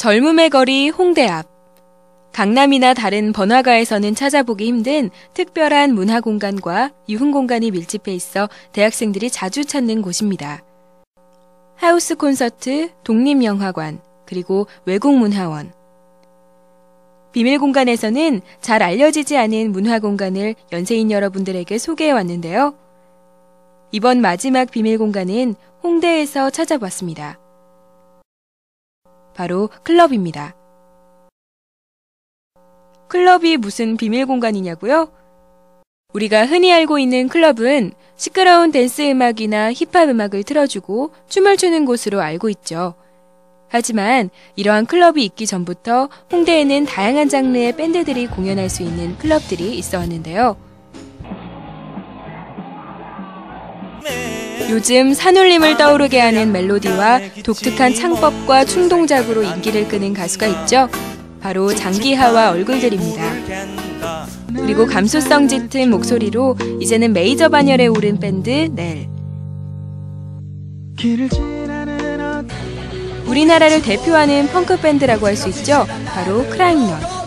젊음의 거리 홍대 앞. 강남이나 다른 번화가에서는 찾아보기 힘든 특별한 문화 공간과 유흥 공간이 밀집해 있어 대학생들이 자주 찾는 곳입니다. 하우스 콘서트, 독립영화관, 그리고 외국문화원. 비밀 공간에서는 잘 알려지지 않은 문화 공간을 연세인 여러분들에게 소개해 왔는데요. 이번 마지막 비밀 공간은 홍대에서 찾아봤습니다. 바로 클럽입니다. 클럽이 무슨 비밀 공간이냐고요? 우리가 흔히 알고 있는 클럽은 시끄러운 댄스 음악이나 힙합 음악을 틀어주고 춤을 추는 곳으로 알고 있죠. 하지만 이러한 클럽이 있기 전부터 홍대에는 다양한 장르의 밴드들이 공연할 수 있는 클럽들이 있어 왔는데요. 요즘 산울림을 떠오르게 하는 멜로디와 독특한 창법과 충동작으로 인기를 끄는 가수가 있죠. 바로 장기하와 얼굴들입니다. 그리고 감수성 짙은 목소리로 이제는 메이저 반열에 오른 밴드 넬. 우리나라를 대표하는 펑크 밴드라고 할 수 있죠. 바로 크라잉넛.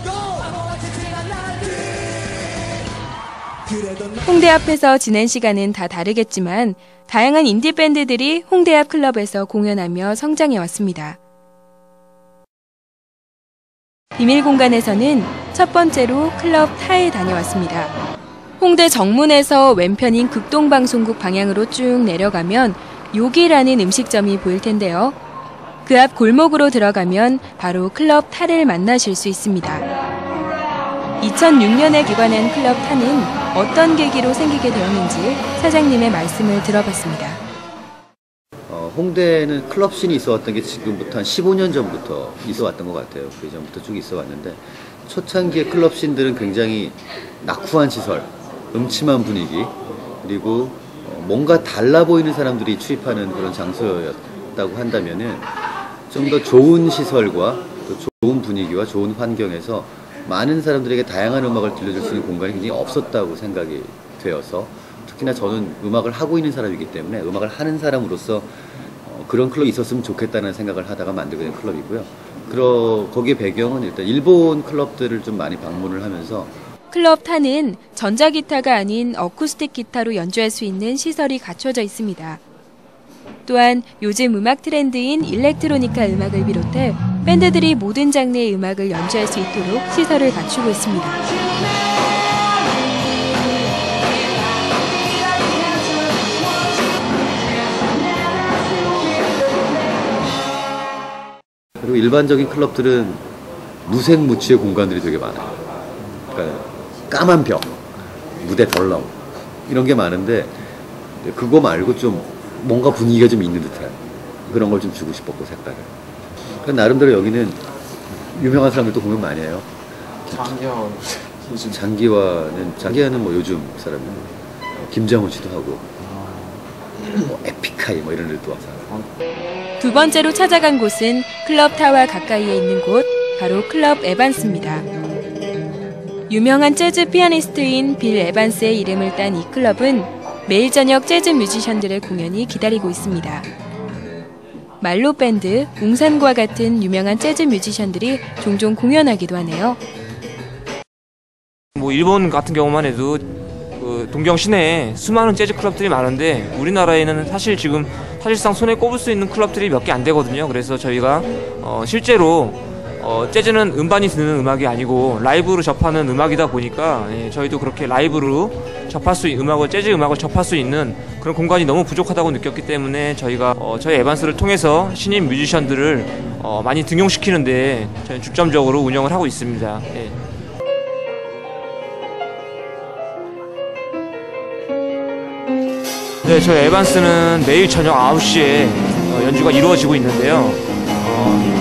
홍대 앞에서 지낸 시간은 다 다르겠지만 다양한 인디 밴드들이 홍대 앞 클럽에서 공연하며 성장해 왔습니다. 비밀 공간에서는 첫 번째로 클럽 타에 다녀왔습니다. 홍대 정문에서 왼편인 극동방송국 방향으로 쭉 내려가면 요기라는 음식점이 보일 텐데요. 그 앞 골목으로 들어가면 바로 클럽 타를 만나실 수 있습니다. 2006년에 개관한 클럽 타는 어떤 계기로 생기게 되었는지 사장님의 말씀을 들어봤습니다. 어, 홍대는 클럽 씬이 있어 왔던 게 지금부터 한 15년 전부터 있어 왔던 것 같아요. 그 전부터 쭉 있어 왔는데 초창기의 클럽 씬들은 굉장히 낙후한 시설, 음침한 분위기, 그리고 어, 뭔가 달라 보이는 사람들이 출입하는 그런 장소였다고 한다면은 좀 더 좋은 시설과 또 좋은 분위기와 좋은 환경에서 많은 사람들에게 다양한 음악을 들려줄 수 있는 공간이 굉장히 없었다고 생각이 되어서 특히나 저는 음악을 하고 있는 사람이기 때문에 음악을 하는 사람으로서 어, 그런 클럽이 있었으면 좋겠다는 생각을 하다가 만들게 된 클럽이고요. 그러 거기에 배경은 일단 일본 클럽들을 좀 많이 방문을 하면서 클럽 타는 전자기타가 아닌 어쿠스틱 기타로 연주할 수 있는 시설이 갖춰져 있습니다. 또한 요즘 음악 트렌드인 일렉트로니카 음악을 비롯해 밴드들이 모든 장르의 음악을 연주할 수 있도록 시설을 갖추고 있습니다. 그리고 일반적인 클럽들은 무색무취의 공간들이 되게 많아요. 그러니까 까만 벽, 무대 덜렁 이런 게 많은데 그거 말고 좀 뭔가 분위기가 좀 있는 듯한 그런 걸 좀 주고 싶었고 색깔을. 그 나름대로 여기는 유명한 사람들도 공연 많이 해요. 장기화 요즘 장기화는 장기화는 뭐 요즘 사람이고 김장훈 씨도 하고 뭐 에픽하이 뭐 이런 애들도 와서 두 번째로 찾아간 곳은 클럽 타와 가까이에 있는 곳, 바로 클럽 에반스입니다. 유명한 재즈 피아니스트인 빌 에반스의 이름을 딴 이 클럽은 매일 저녁 재즈 뮤지션들의 공연이 기다리고 있습니다. 말로 밴드, 웅산과 같은 유명한 재즈 뮤지션들이 종종 공연하기도 하네요. 뭐 일본 같은 경우만 해도 그 동경 시내에 수많은 재즈 클럽들이 많은데 우리나라에는 사실 지금 사실상 손에 꼽을 수 있는 클럽들이 몇 개 안 되거든요. 그래서 저희가 어 실제로 어 재즈는 음반이 듣는 음악이 아니고 라이브로 접하는 음악이다 보니까 예, 저희도 그렇게 라이브로 접할 수 있- 음악을 재즈 음악을 접할 수 있는 그런 공간이 너무 부족하다고 느꼈기 때문에 저희가 어 저희 에반스를 통해서 신인 뮤지션들을 어 많이 등용시키는데 저희 중점적으로 운영을 하고 있습니다. 예. 네, 저희 에반스는 매일 저녁 9시에 어, 연주가 이루어지고 있는데요.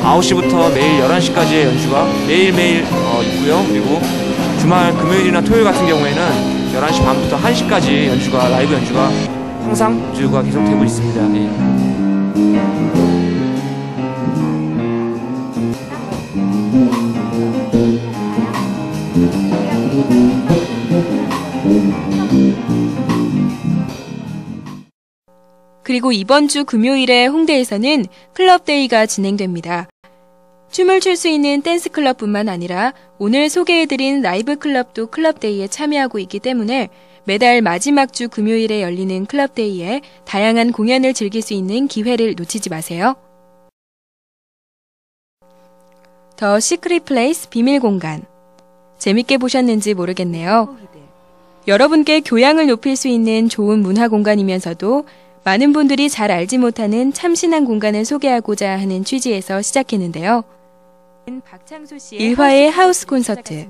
어, 9시부터 매일 11시까지의 연주가 매일매일 어, 있고요. 그리고 주말 금요일이나 토요일 같은 경우에는 11시 반부터 1시까지 연주가 라이브 연주가 항상 연주가 계속되고 있습니다. 예. 그리고 이번 주 금요일에 홍대에서는 클럽데이가 진행됩니다. 춤을 출 수 있는 댄스 클럽뿐만 아니라 오늘 소개해드린 라이브 클럽도 클럽데이에 참여하고 있기 때문에 매달 마지막 주 금요일에 열리는 클럽데이에 다양한 공연을 즐길 수 있는 기회를 놓치지 마세요. 더 시크릿 플레이스 비밀 공간. 재밌게 보셨는지 모르겠네요. 여러분께 교양을 높일 수 있는 좋은 문화 공간이면서도 많은 분들이 잘 알지 못하는 참신한 공간을 소개하고자 하는 취지에서 시작했는데요. 1화의 하우스 콘서트,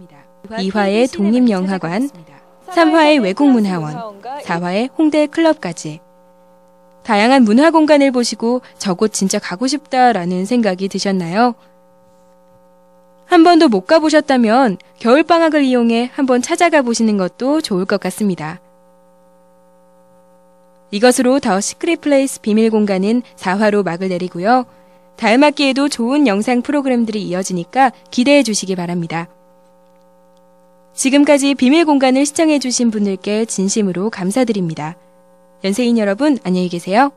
2화의 독립영화관, 3화의 외국문화원, 4화의 홍대 클럽까지. 다양한 문화 공간을 보시고 저곳 진짜 가고 싶다라는 생각이 드셨나요? 한 번도 못 가보셨다면 겨울방학을 이용해 한번 찾아가 보시는 것도 좋을 것 같습니다. 이것으로 더 시크릿 플레이스 비밀 공간은 4화로 막을 내리고요. 다음 학기에도 좋은 영상 프로그램들이 이어지니까 기대해 주시기 바랍니다. 지금까지 비밀 공간을 시청해 주신 분들께 진심으로 감사드립니다. 연세인 여러분 안녕히 계세요.